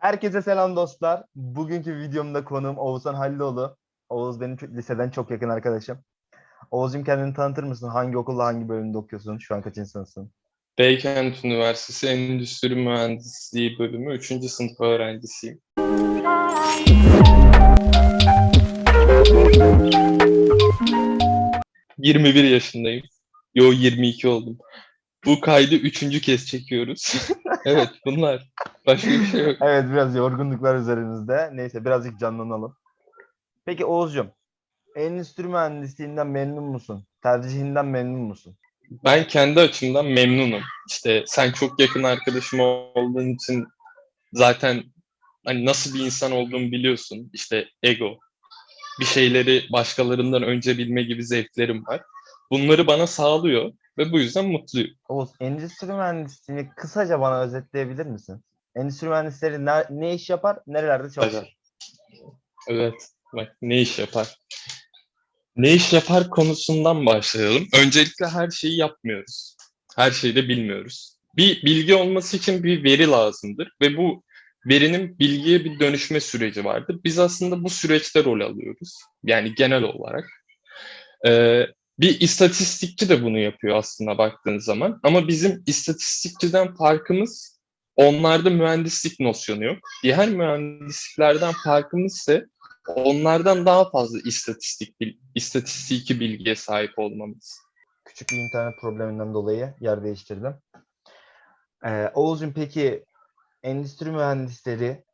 Herkese selam dostlar. Bugünkü videomda konuğum Oğuzhan Halilioğlu. Oğuz benim liseden çok yakın arkadaşım. Oğuz'cum kendini tanıtır mısın? Hangi okulda, hangi bölümde okuyorsun? Şu an kaçıncı sınıfsın? Beykent Üniversitesi Endüstri Mühendisliği bölümü 3. sınıf öğrencisiyim. ...21 yaşındayım. Yo 22 oldum. Bu kaydı üçüncü kez çekiyoruz. evet bunlar. Başka bir şey yok. Evet biraz yorgunluklar üzerimizde. Neyse birazcık canlanalım. Peki Oğuz'cum, endüstri mühendisliğinden memnun musun? Tercihinden memnun musun? Ben kendi açımdan memnunum. İşte sen çok yakın arkadaşım olduğun için zaten hani nasıl bir insan olduğumu biliyorsun. İşte ego, bir şeyleri başkalarından önce bilme gibi zevklerim var. Bunları bana sağlıyor ve bu yüzden mutluyum. Oğuz, endüstri mühendisliğini kısaca bana özetleyebilir misin? Endüstri mühendisleri ne, ne iş yapar, nerelerde çalışır? Evet, bak ne iş yapar? Ne iş yapar konusundan başlayalım. Öncelikle her şeyi yapmıyoruz. Her şeyi de bilmiyoruz. Bir bilgi olması için bir veri lazımdır ve bu verinin bilgiye bir dönüşme süreci vardır. Biz aslında bu süreçte rol alıyoruz. Yani genel olarak. Ee, bir istatistikçi de bunu yapıyor aslında baktığın zaman. Ama bizim istatistikçiden farkımız onlarda mühendislik nosyonu yok. Diğer mühendisliklerden farkımız ise onlardan daha fazla istatistik istatistiki bilgiye sahip olmamız. Küçük bir internet probleminden dolayı yer değiştirdim. Ee, Oğuz'cum peki endüstri mühendisleri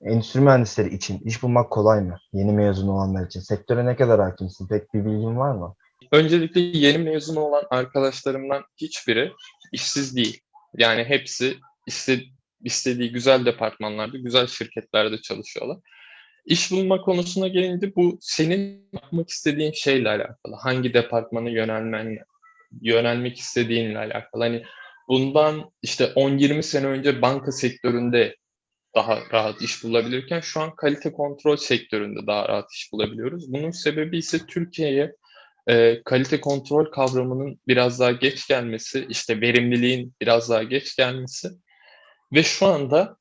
endüstri mühendisleri için iş bulmak kolay mı? Yeni mezun olanlar için. Sektöre ne kadar hakimsin? Pek bir bilgin var mı? Öncelikle yeni mezun olan arkadaşlarımdan hiçbiri işsiz değil. Yani hepsi iste- istediği güzel departmanlarda, güzel şirketlerde çalışıyorlar. İş bulma konusuna gelince bu senin yapmak istediğin şeyle alakalı. Hangi departmana yönelmenle, yönelmek istediğinle alakalı. Hani bundan işte 10-20 sene önce banka sektöründe daha rahat iş bulabilirken şu an kalite kontrol sektöründe daha rahat iş bulabiliyoruz. Bunun sebebi ise Türkiye'ye e, kalite kontrol kavramının biraz daha geç gelmesi, işte verimliliğin biraz daha geç gelmesi ve şu anda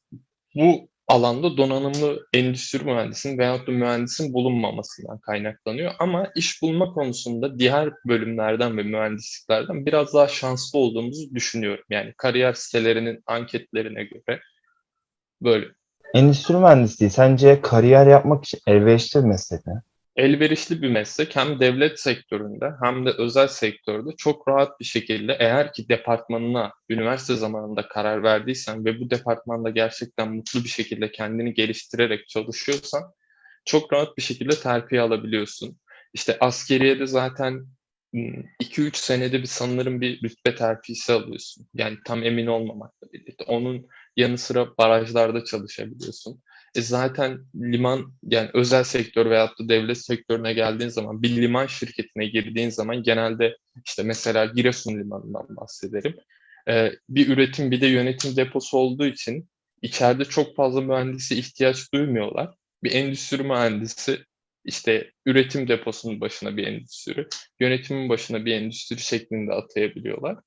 bu alanda donanımlı endüstri mühendisinin veyahut da mühendisin bulunmamasından kaynaklanıyor. Ama iş bulma konusunda diğer bölümlerden ve mühendisliklerden biraz daha şanslı olduğumuzu düşünüyorum. Yani kariyer sitelerinin anketlerine göre böyle. Endüstri mühendisliği sence kariyer yapmak için elverişli bir meslek mi? Elverişli bir meslek hem devlet sektöründe hem de özel sektörde çok rahat bir şekilde eğer ki departmanına üniversite zamanında karar verdiysen ve bu departmanda gerçekten mutlu bir şekilde kendini geliştirerek çalışıyorsan çok rahat bir şekilde terfi alabiliyorsun. İşte askeriyede zaten 2-3 senede bir sanırım bir rütbe terfisi alıyorsun. Yani tam emin olmamakla birlikte. Onun yanı sıra barajlarda çalışabiliyorsun. E zaten liman yani özel sektör veyahut da devlet sektörüne geldiğin zaman bir liman şirketine girdiğin zaman genelde işte mesela Giresun Limanı'ndan bahsederim. E, bir üretim bir de yönetim deposu olduğu için içeride çok fazla mühendisi ihtiyaç duymuyorlar. Bir endüstri mühendisi işte üretim deposunun başına bir endüstri, yönetimin başına bir endüstri şeklinde atayabiliyorlar.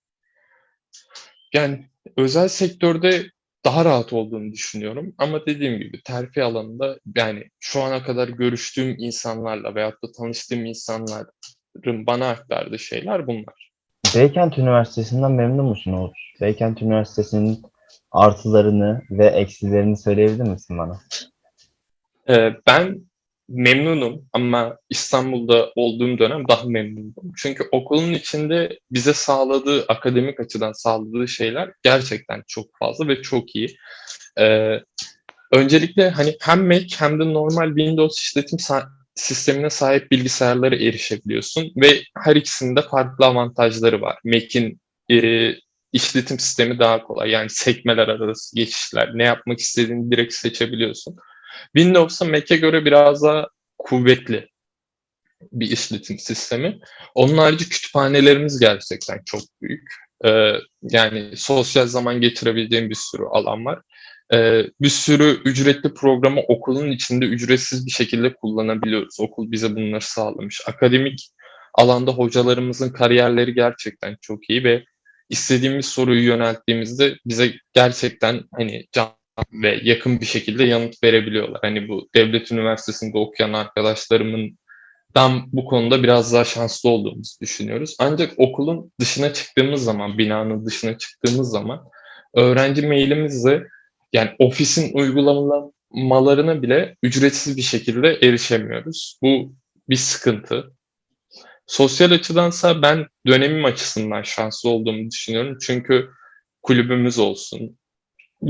Yani özel sektörde daha rahat olduğunu düşünüyorum. Ama dediğim gibi terfi alanında yani şu ana kadar görüştüğüm insanlarla veyahut da tanıştığım insanların bana aktardığı şeyler bunlar. Beykent Üniversitesi'nden memnun musun Oğuz? Beykent Üniversitesi'nin artılarını ve eksilerini söyleyebilir misin bana? Ee, ben memnunum ama İstanbul'da olduğum dönem daha memnundum. Çünkü okulun içinde bize sağladığı, akademik açıdan sağladığı şeyler gerçekten çok fazla ve çok iyi. Ee, öncelikle hani hem Mac hem de normal Windows işletim sistemine sahip bilgisayarlara erişebiliyorsun ve her ikisinde farklı avantajları var. Mac'in e, işletim sistemi daha kolay. Yani sekmeler arası geçişler, ne yapmak istediğini direkt seçebiliyorsun. Windows'a Mac'e göre biraz daha kuvvetli bir işletim sistemi. Onun harici kütüphanelerimiz gerçekten çok büyük. Ee, yani sosyal zaman geçirebildiğim bir sürü alan var. Ee, bir sürü ücretli programı okulun içinde ücretsiz bir şekilde kullanabiliyoruz. Okul bize bunları sağlamış. Akademik alanda hocalarımızın kariyerleri gerçekten çok iyi ve istediğimiz soruyu yönelttiğimizde bize gerçekten hani can ve yakın bir şekilde yanıt verebiliyorlar. Hani bu devlet üniversitesinde okuyan arkadaşlarımın dan bu konuda biraz daha şanslı olduğumuzu düşünüyoruz. Ancak okulun dışına çıktığımız zaman, binanın dışına çıktığımız zaman öğrenci mailimizle yani ofisin uygulamalarına bile ücretsiz bir şekilde erişemiyoruz. Bu bir sıkıntı. Sosyal açıdansa ben dönemim açısından şanslı olduğumu düşünüyorum. Çünkü kulübümüz olsun,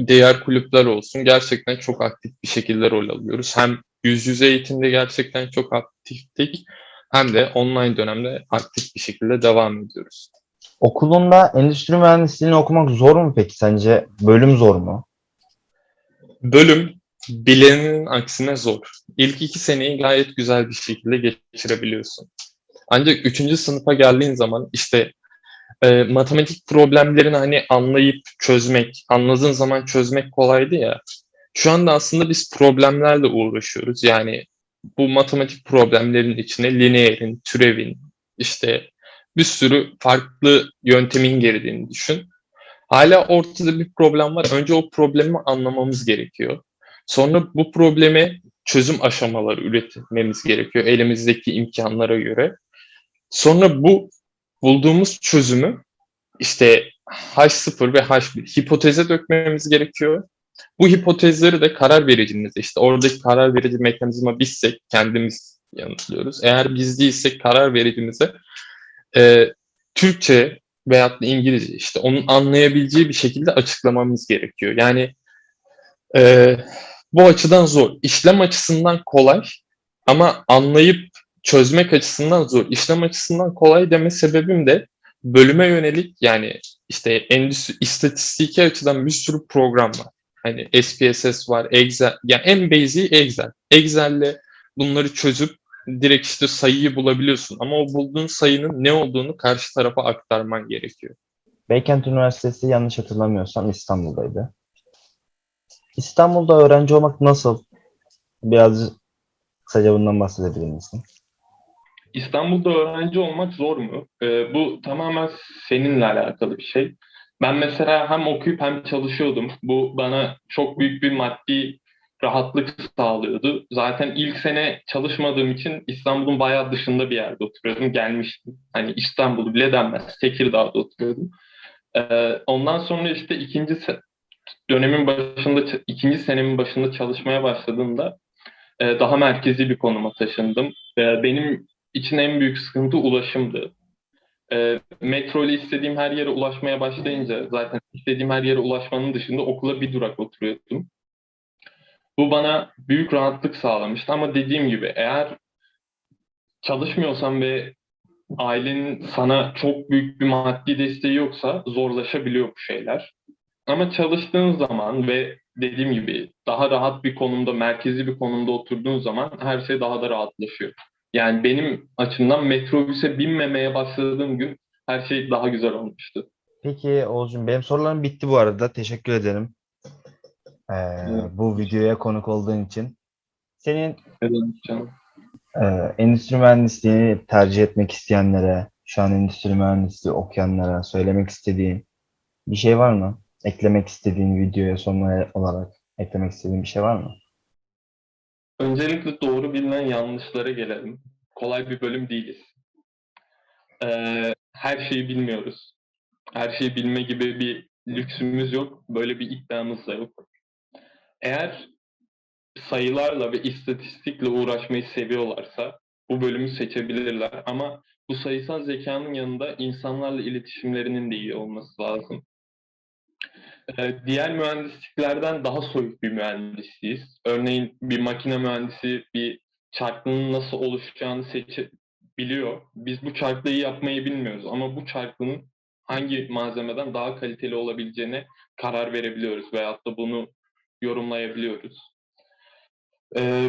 diğer kulüpler olsun gerçekten çok aktif bir şekilde rol alıyoruz. Hem yüz yüze eğitimde gerçekten çok aktiftik hem de online dönemde aktif bir şekilde devam ediyoruz. Okulunda endüstri mühendisliğini okumak zor mu peki sence? Bölüm zor mu? Bölüm bilenin aksine zor. İlk iki seneyi gayet güzel bir şekilde geçirebiliyorsun. Ancak üçüncü sınıfa geldiğin zaman işte e, matematik problemlerini hani anlayıp çözmek, anladığın zaman çözmek kolaydı ya. Şu anda aslında biz problemlerle uğraşıyoruz. Yani bu matematik problemlerin içine lineerin, türevin, işte bir sürü farklı yöntemin girdiğini düşün. Hala ortada bir problem var. Önce o problemi anlamamız gerekiyor. Sonra bu probleme çözüm aşamaları üretmemiz gerekiyor elimizdeki imkanlara göre. Sonra bu bulduğumuz çözümü işte H0 ve H1 hipoteze dökmemiz gerekiyor. Bu hipotezleri de karar vericimize işte oradaki karar verici mekanizma bizsek kendimiz yanıtlıyoruz. Eğer biz değilsek karar vericimize e, Türkçe veyahut da İngilizce işte onun anlayabileceği bir şekilde açıklamamız gerekiyor. Yani e, bu açıdan zor. İşlem açısından kolay ama anlayıp çözmek açısından zor. İşlem açısından kolay deme sebebim de bölüme yönelik yani işte endüstri, istatistiki açıdan bir sürü program var. Hani SPSS var, Excel. Yani en basic Excel. Excel'le bunları çözüp direkt işte sayıyı bulabiliyorsun. Ama o bulduğun sayının ne olduğunu karşı tarafa aktarman gerekiyor. Beykent Üniversitesi yanlış hatırlamıyorsam İstanbul'daydı. İstanbul'da öğrenci olmak nasıl? Biraz kısaca bundan bahsedebilir misin? İstanbul'da öğrenci olmak zor mu? Ee, bu tamamen seninle alakalı bir şey. Ben mesela hem okuyup hem çalışıyordum. Bu bana çok büyük bir maddi rahatlık sağlıyordu. Zaten ilk sene çalışmadığım için İstanbul'un bayağı dışında bir yerde oturuyordum. Gelmiştim. Hani İstanbul'u bile denmez. Tekirdağ'da oturuyordum. Ee, ondan sonra işte ikinci dönemin başında, ikinci senemin başında çalışmaya başladığımda e, daha merkezi bir konuma taşındım. E, benim için en büyük sıkıntı ulaşımdı. E, metro ile istediğim her yere ulaşmaya başlayınca zaten istediğim her yere ulaşmanın dışında okula bir durak oturuyordum. Bu bana büyük rahatlık sağlamıştı ama dediğim gibi eğer çalışmıyorsan ve ailenin sana çok büyük bir maddi desteği yoksa zorlaşabiliyor bu şeyler. Ama çalıştığın zaman ve dediğim gibi daha rahat bir konumda, merkezi bir konumda oturduğun zaman her şey daha da rahatlaşıyor. Yani benim açımdan metrobüse binmemeye başladığım gün her şey daha güzel olmuştu. Peki Oğuzcum benim sorularım bitti bu arada. Teşekkür ederim. Ee, Evet. bu videoya konuk olduğun için. Senin Evet canım. e, endüstri mühendisliğini tercih etmek isteyenlere, şu an endüstri mühendisliği okuyanlara söylemek istediğin bir şey var mı? Eklemek istediğin videoya son olarak eklemek istediğin bir şey var mı? Öncelikle doğru bilinen yanlışlara gelelim. Kolay bir bölüm değiliz. Ee, her şeyi bilmiyoruz. Her şeyi bilme gibi bir lüksümüz yok. Böyle bir iddiamız da yok. Eğer sayılarla ve istatistikle uğraşmayı seviyorlarsa bu bölümü seçebilirler. Ama bu sayısal zekanın yanında insanlarla iletişimlerinin de iyi olması lazım. Ee, diğer mühendisliklerden daha soyut bir mühendisliyiz. Örneğin bir makine mühendisi bir çarklının nasıl oluşacağını seçebiliyor. Biz bu çarklıyı yapmayı bilmiyoruz ama bu çarklının hangi malzemeden daha kaliteli olabileceğine karar verebiliyoruz veyahut da bunu yorumlayabiliyoruz. Ee,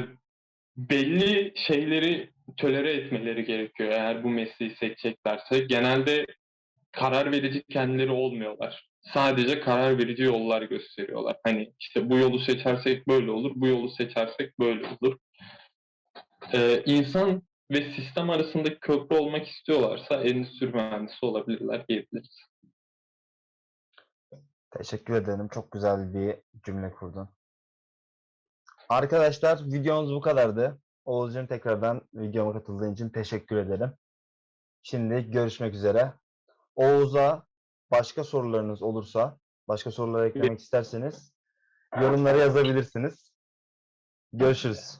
belli şeyleri tölere etmeleri gerekiyor eğer bu mesleği seçeceklerse. Genelde karar verici kendileri olmuyorlar. Sadece karar verici yollar gösteriyorlar. Hani işte bu yolu seçersek böyle olur, bu yolu seçersek böyle olur. Ee, insan ve sistem arasındaki köprü olmak istiyorlarsa endüstri mühendisi olabilirler diyebiliriz. Teşekkür ederim. Çok güzel bir cümle kurdun. Arkadaşlar videomuz bu kadardı. Oğuzcum tekrardan videoma katıldığın için teşekkür ederim. Şimdi görüşmek üzere. Oğuz'a başka sorularınız olursa, başka sorular eklemek isterseniz yorumlara yazabilirsiniz. Görüşürüz.